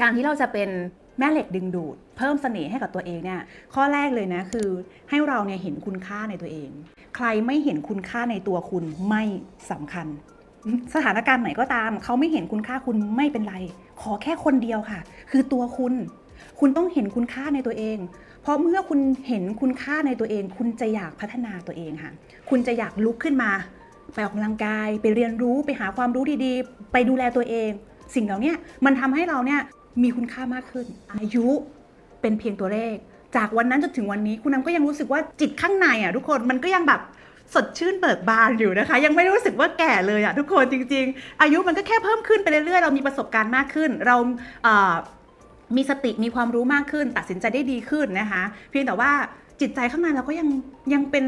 การที่เราจะเป็นแม่เหล็กดึงดูด เพิ่มเสน่ห์ให้กับตัวเองเนี่ยข้อแรกเลยนะคือให้เราเนี่ยเห็นคุณค่าในตัวเอง ใครไม่เห็นคุณค่าในตัวคุณไม่สำคัญ สถานการณ์ไหนก็ตาม เขาไม่เห็นคุณค่าคุณไม่เป็นไร ขอแค่คนเดียวค่ะ คือตัวคุณ คุณต้องเห็นคุณค่าในตัวเอง เพราะเมื่อคุณเห็นคุณค่าในตัวเอง คุณจะอยากพัฒนาตัวเองค่ะ คุณจะอยากลุกขึ้นมา ไปออกกำลังกาย ไปเรียนรู้ไปหาความรู้ดีๆ ไปดูแลตัวเอง สิ่งเหล่านี้มันทำให้เราเนี่ย มีคุณค่ามากขึ้น อายุเป็นเพียงตัวเลข จากวันนั้นจนถึงวันนี้คุณน้ำก็ยังรู้สึกว่าจิตข้างในอะทุกคนมันก็ยังแบบสดชื่นเบิกบานอยู่นะคะ ยังไม่รู้สึกว่าแก่เลยอะทุกคนจริง ๆ อายุมันก็แค่เพิ่มขึ้นไปเรื่อยๆ เรามีประสบการณ์มากขึ้น เราเมีสติมีความรู้มากขึ้น ตัดสินใจได้ดีขึ้นนะคะ เพียงแต่ว่าจิตใจข้างในเราก็ยังยังเป็น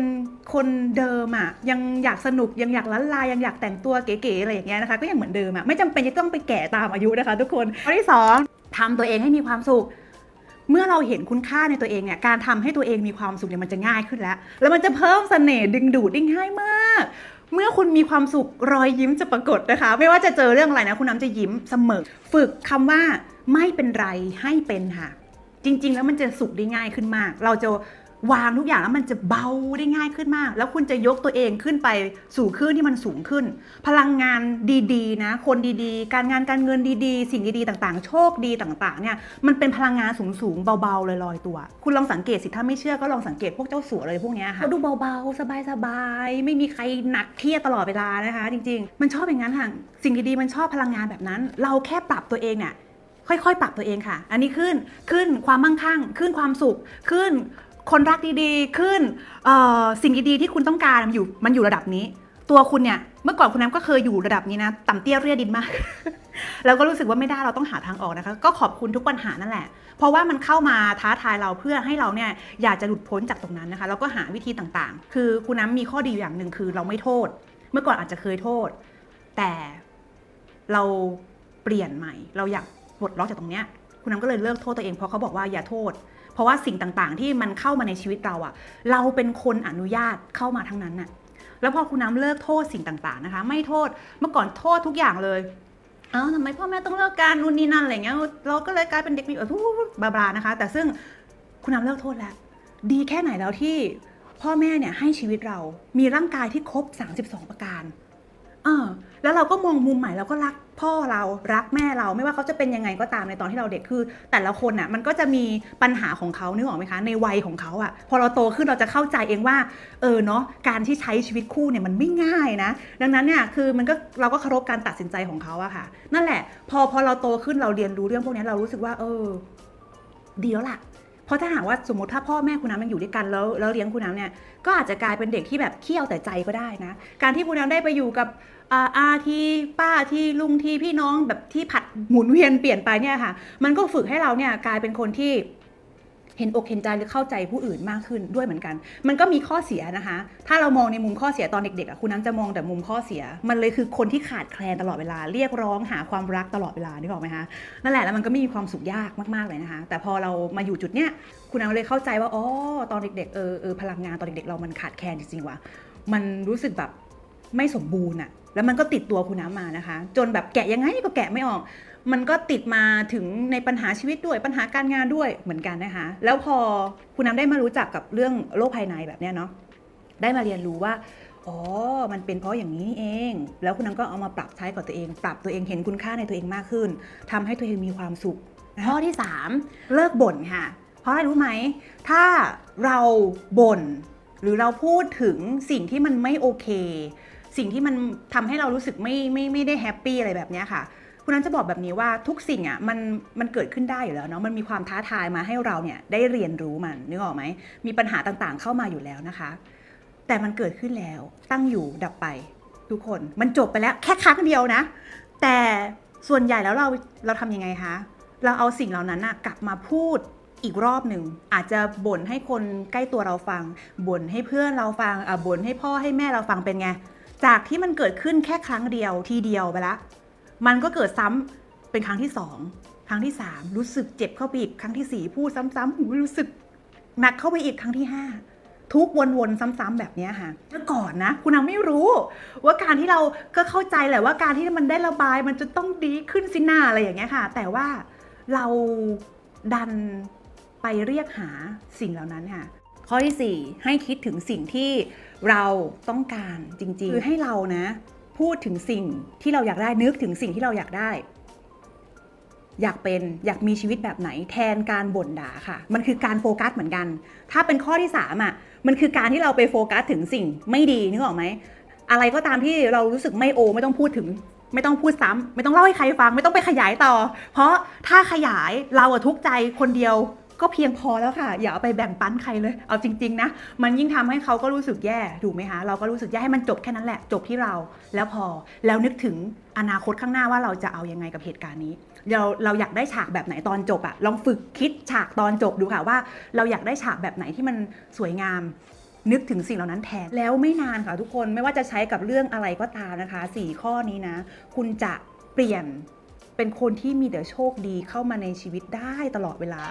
คนเดิมอะยังอยากสนุกยังอยากล้านลายังอยากแต่งตัวเก๋ๆอะไรอย่างเงี้ยนะคะ ก็ยังเหมือนเดิมอะไม่จำเป็นจะต้องไปแก่ตามอายุนะคะ ทุกคนข้อที่สอง ทำตัวเองให้มีความสุข เมื่อเราเห็นคุณค่าในตัวเองเนี่ยการทำให้ตัวเองมีความสุขเนี่ยมันจะง่ายขึ้นแล้ว แล้วมันจะเพิ่มเสน่ห์ดึงดูดได้ง่ายมาก เมื่อคุณมีความสุขรอยยิ้มจะปรากฏนะคะ ไม่ว่าจะเจอเรื่องอะไรนะ คุณน้ำจะยิ้มเสมอ ฝึกคำว่าไม่เป็นไรให้เป็นค่ะ จริง ๆ แล้วมันจะสุขได้ง่ายขึ้นมาก เราจะ วางทุกอย่างแล้วมันจะเบาได้ง่ายขึ้นมาก แล้วคุณจะยกตัวเองขึ้นไปสู่คลื่นที่มันสูงขึ้น พลังงานดีๆนะ คนดีๆ การงานการเงินดีๆ สิ่งดีๆต่างๆ โชคดีต่างๆเนี่ยมันเป็นพลังงานสูงๆเบาๆลอยๆตัว คุณลองสังเกตสิถ้าไม่เชื่อก็ลองสังเกตพวกเจ้าสัวเลยพวกนี้ค่ะเขาดูเบาๆ สบายๆ ไม่มีใครหนักเครียดตลอดเวลานะคะ จริง ๆ มันชอบอย่างนั้นค่ะสิ่งดีๆมันชอบพลังงานแบบนั้น เราแค่ปรับตัวเองเนี่ยค่อยๆ ปรับตัวเองค่ะ อันนี้ขึ้น ขึ้นความมั่งคั่ง ขึ้นความสุข ขึ้น คนรักดีๆ ขึ้นสิ่งดีๆที่คุณต้องการมันอยู่มันอยู่ระดับนี้ ตัวคุณเนี่ยเมื่อก่อนคุณน้ำก็เคยอยู่ระดับนี้นะต่ำเตี้ยเรียดินมาก แล้วก็รู้สึกว่าไม่ได้เราต้องหาทางออกนะคะ ก็ขอบคุณทุกปัญหานั่นแหละ เพราะว่ามันเข้ามาท้าทายเราเพื่อให้เราเนี่ยอยากจะหลุดพ้นจากตรงนั้นนะคะแล้วก็หาวิธีต่างๆ คือคุณน้ำมีข้อดีอยู่อย่างหนึ่งคือเราไม่โทษ เมื่อก่อนอาจจะเคยโทษ แต่เราเปลี่ยนใหม่ เราอยากปลดล็อกจากตรงเนี้ยคุณน้ำก็เลยเลิกโทษตัวเองเพราะเขาบอกว่าอย่าโทษ เพราะว่าสิ่งต่างๆ ที่มันเข้ามาในชีวิตเราอะเราเป็นคนอนุญาตเข้ามาทั้งนั้นน่ะแล้วพอคุณน้ำเลิกโทษสิ่งต่างๆนะคะ ไม่โทษเมื่อก่อนโทษทุกอย่างเลยเอ้าทำไมพ่อแม่ต้องเลิกกันนู่นนี่นั่นอะไรเงี้ยเราก็เลยกลายเป็นเด็กมีเออบลาบลานะคะ แต่ซึ่งคุณน้ำเลิกโทษแล้ว ดีแค่ไหนแล้วที่พ่อแม่เนี่ยให้ชีวิตเรามีร่างกายที่ครบ 32 ประการ เออแล้วเราก็มองมุมใหม่เราก็รักพ่อเรารักแม่เราไม่ว่าเขาจะเป็นยังไงก็ตามในตอนที่เราเด็กคือ แต่ละคนอะมันก็จะมีปัญหาของเขานึกออกไหมคะในวัยของเขาอะพอเราโตขึ้นเราจะเข้าใจเองว่าเออเนาะการที่ใช้ชีวิตคู่เนี่ยมันไม่ง่ายนะ ดังนั้นเนี่ยคือมันก็เราก็เคารพการตัดสินใจของเขาอะค่ะ นั่นแหละ พอพอเราโตขึ้นเราเรียนรู้เรื่องพวกนี้เรารู้สึกว่า เออ ดีแล้วล่ะ เพราะถ้าหากว่าสมมติถ้าพ่อแม่คุณน้ำยังอยู่ด้วยกันแล้วแล้วเลี้ยงคุณน้ำเนี่ยก็อาจจะกลายเป็นเด็กที่แบบเคี่ยวแต่ใจก็ได้นะ การที่คุณน้ำได้ไปอยู่กับอาอาที่ป้าที่ลุงที่พี่น้องแบบที่ผัดหมุนเวียนเปลี่ยนไปเนี่ยค่ะ มันก็ฝึกให้เราเนี่ยกลายเป็นคนที่ เห็นอกเห็นใจหรือเข้าใจผู้อื่นมากขึ้นด้วยเหมือนกัน มันก็มีข้อเสียนะคะ ถ้าเรามองในมุมข้อเสียตอนเด็กๆคุณน้ำจะมองแต่มุมข้อเสีย มันเลยคือคนที่ขาดแคลนตลอดเวลา เรียกร้องหาความรักตลอดเวลานึกออกไหมคะนั่นแหละแล้วมันก็ไม่มีความสุขยากมากๆเลยนะคะ แต่พอเรามาอยู่จุดเนี้ยคุณน้ำเลยเข้าใจว่าอ๋อตอนเด็กๆเออเออพลังงานตอนเด็กๆเรามันขาดแคลนจริงๆว่ะมันรู้สึกแบบ ไม่สมบูรณ์อะแล้วมันก็ติดตัวคุณน้ำมานะคะ จนแบบแกะยังไงก็แกะไม่ออก มันก็ติดมาถึงในปัญหาชีวิตด้วยปัญหาการงานด้วยเหมือนกันนะคะ แล้วพอคุณน้ำได้มารู้จักกับเรื่องโรคภายในแบบเนี้ยเนาะได้มาเรียนรู้ว่าอ๋อ มันเป็นเพราะอย่างนี้นี่เอง แล้วคุณน้ำก็เอามาปรับใช้กับตัวเอง ปรับตัวเองเห็นคุณค่าในตัวเองมากขึ้นทำให้ตัวเองมีความสุขข้อที่ 3 เลิกบ่นค่ะ เพราะอะไรรู้ไหม ถ้าเราบ่นหรือเราพูดถึงสิ่งที่มันไม่โอเค สิ่งที่มันทำให้เรารู้สึกไม่ไม่ไม่ได้แฮปปี้อะไรแบบนี้ค่ะคุณนั้นจะบอกแบบนี้ว่าทุกสิ่งอะมันมันเกิดขึ้นได้อยู่แล้วเนาะมันมีความท้าทายมาให้เราเนี่ยได้เรียนรู้มันนึกออกไหมมีปัญหาต่างๆเข้ามาอยู่แล้วนะคะ แต่มันเกิดขึ้นแล้วตั้งอยู่ดับไปทุกคนมันจบไปแล้วแค่ครั้งเดียวนะ แต่ส่วนใหญ่แล้วเราเราทำยังไงคะเราเอาสิ่งเหล่านั้นนะกลับมาพูดอีกรอบหนึ่งอาจจะบ่นให้คนใกล้ตัวเราฟังบ่นให้เพื่อนเราฟังอะบ่นให้พ่อให้แม่เราฟังเป็นไง จากที่มันเกิดขึ้นแค่ครั้งเดียวทีเดียวไปละ มันก็เกิดซ้ำเป็นครั้งที่สองครั้งที่สามรู้สึกเจ็บเข้าไปอีกครั้งที่สี่พูดซ้ำๆหูรู้สึกหนักเข้าไปอีกครั้งที่ห้าทุกวนๆซ้ำๆแบบนี้ค่ะเมื่อก่อนนะ คุณนางไม่รู้ ว่าการที่เราก็เข้าใจแหละว่าการที่มันได้ระบายมันจะต้องดีขึ้นสินาอะไรอย่างเงี้ยค่ะ แต่ว่าเราดันไปเรียกหาสิ่งเหล่านั้นค่ะ ข้อที่ 4 ให้คิดถึงสิ่งที่เราต้องการจริงๆคือให้เรานะ พูดถึงสิ่งที่เราอยากได้นึกถึงสิ่งที่เราอยากได้ อยากเป็นอยากมีชีวิตแบบไหน แทนการบ่นด่าค่ะ มันคือการโฟกัสเหมือนกัน ถ้าเป็นข้อที่3อะมันคือการที่เราไปโฟกัสถึงสิ่งไม่ดีนึกออกไหมอะไรก็ตามที่เรารู้สึกไม่โอ ไม่ต้องพูดถึง ไม่ต้องพูดซ้ำไม่ต้องเล่าให้ใครฟัง ไม่ต้องไปขยายต่อ เพราะถ้าขยายเราอะทุกใจคนเดียว ก็เพียงพอแล้วค่ะ อย่าเอาไปแบ่งปันใครเลย เอาจริง ๆ นะ มันยิ่งทำให้เขาก็รู้สึกแย่ถูกไหมคะเราก็รู้สึกแย่ให้มันจบแค่นั้นแหละจบที่เราแล้วพอแล้วนึกถึงอนาคตข้างหน้าว่าเราจะเอายังไงกับเหตุการณ์นี้ เราเราอยากได้ฉากแบบไหนตอนจบอะลองฝึกคิดฉากตอนจบดูค่ะว่า เราอยากได้ฉากแบบไหนที่มันสวยงามนึกถึงสิ่งเหล่านั้นแทนแล้วไม่นานค่ะทุกคนไม่ว่าจะใช้กับเรื่องอะไรก็ตามนะคะสี่ข้อนี้นะ คุณจะเปลี่ยนเป็นคนที่มีแต่โชคดีเข้ามาในชีวิตได้ตลอดเวลา